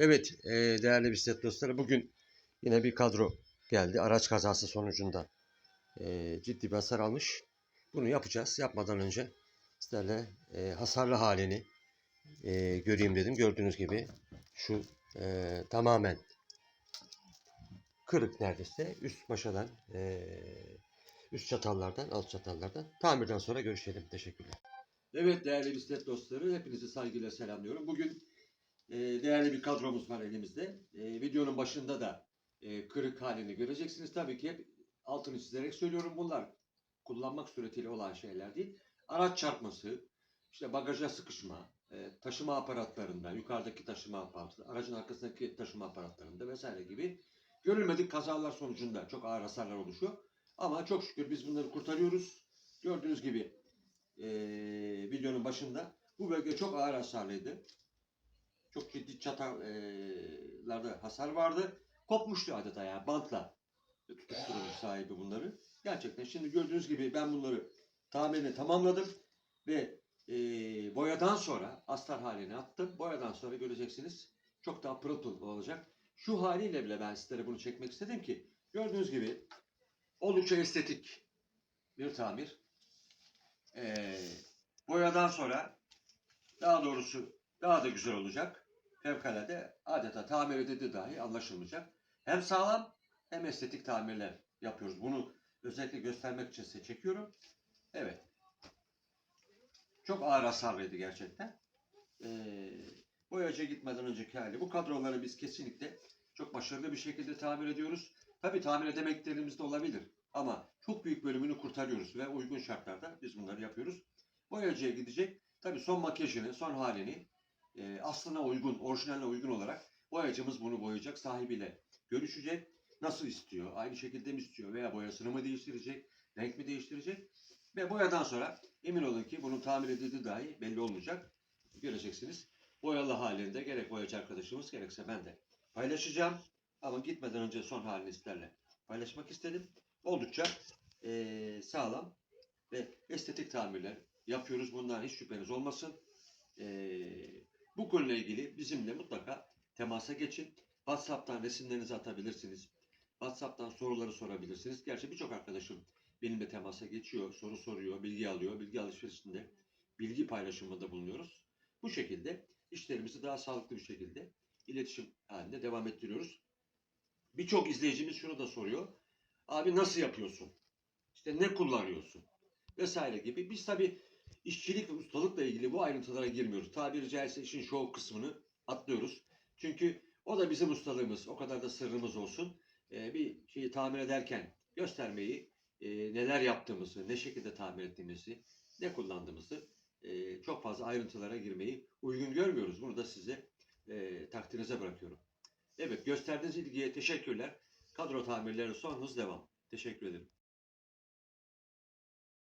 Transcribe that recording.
Evet e, değerli bisiklet dostları bugün yine bir kadro geldi. Araç kazası sonucunda e, ciddi bir hasar almış. Bunu yapacağız. Yapmadan önce sizlerle e, hasarlı halini e, göreyim dedim. Gördüğünüz gibi şu e, tamamen kırık neredeyse. Üst maşadan, e, üst çatallardan, alt çatallardan. Tamirden sonra görüşelim. Teşekkürler. Evet değerli bisiklet dostları hepinizi saygıyla selamlıyorum. Bugün değerli bir kadromuz var elimizde. E, videonun başında da e, kırık halini göreceksiniz. Tabii ki hep altını çizerek söylüyorum. Bunlar kullanmak suretiyle olan şeyler değil. Araç çarpması, işte bagaja sıkışma, e, taşıma aparatlarında, yukarıdaki taşıma aparatı, aracın arkasındaki taşıma aparatlarında vesaire gibi görülmedik kazalar sonucunda çok ağır hasarlar oluşuyor. Ama çok şükür biz bunları kurtarıyoruz. Gördüğünüz gibi e, videonun başında bu bölge çok ağır hasarlıydı. Çok ciddi çatallarda hasar vardı. Kopmuştu adeta yani bantla tutuşturmuş sahibi bunları. Gerçekten şimdi gördüğünüz gibi ben bunları tamirini tamamladım ve e, boyadan sonra astar haline attım. Boyadan sonra göreceksiniz çok daha pırıl olacak. Şu haliyle bile ben sizlere bunu çekmek istedim ki gördüğünüz gibi oldukça estetik bir tamir. E, boyadan sonra daha doğrusu daha da güzel olacak. Fevkalade adeta tamir edildi dahi anlaşılmayacak. Hem sağlam hem estetik tamirler yapıyoruz. Bunu özellikle göstermek için size çekiyorum. Evet. Çok ağır hasarlıydı gerçekten. Ee, boyaca gitmeden önceki hali. Bu kadroları biz kesinlikle çok başarılı bir şekilde tamir ediyoruz. Tabii tamir edemeklerimiz de olabilir. Ama çok büyük bölümünü kurtarıyoruz ve uygun şartlarda biz bunları yapıyoruz. Boyacıya gidecek. Tabii son makyajını, son halini e, aslına uygun, orijinaline uygun olarak boyacımız bunu boyayacak. Sahibiyle görüşecek. Nasıl istiyor? Aynı şekilde mi istiyor? Veya boyasını mı değiştirecek? Renk mi değiştirecek? Ve boyadan sonra emin olun ki bunun tamir edildiği dahi belli olmayacak. Göreceksiniz. Boyalı halinde gerek boyacı arkadaşımız gerekse ben de paylaşacağım. Ama gitmeden önce son halini sizlerle paylaşmak istedim. Oldukça eee, sağlam ve estetik tamirler yapıyoruz. Bundan hiç şüpheniz olmasın. Eee, bu konuyla ilgili bizimle mutlaka temasa geçin. WhatsApp'tan resimlerinizi atabilirsiniz. WhatsApp'tan soruları sorabilirsiniz. Gerçi birçok arkadaşım benimle temasa geçiyor, soru soruyor, bilgi alıyor. Bilgi alışverişinde bilgi paylaşımında bulunuyoruz. Bu şekilde işlerimizi daha sağlıklı bir şekilde iletişim halinde devam ettiriyoruz. Birçok izleyicimiz şunu da soruyor. Abi nasıl yapıyorsun? İşte ne kullanıyorsun? Vesaire gibi. Biz tabii işçilik ve ustalıkla ilgili bu ayrıntılara girmiyoruz. Tabiri caizse işin şov kısmını atlıyoruz. Çünkü o da bizim ustalığımız. O kadar da sırrımız olsun. Ee, bir şeyi tamir ederken göstermeyi, e, neler yaptığımızı, ne şekilde tamir ettiğimizi, ne kullandığımızı e, çok fazla ayrıntılara girmeyi uygun görmüyoruz. Bunu da size e, takdirinize bırakıyorum. Evet gösterdiğiniz ilgiye teşekkürler. Kadro tamirleri son hız devam. Teşekkür ederim.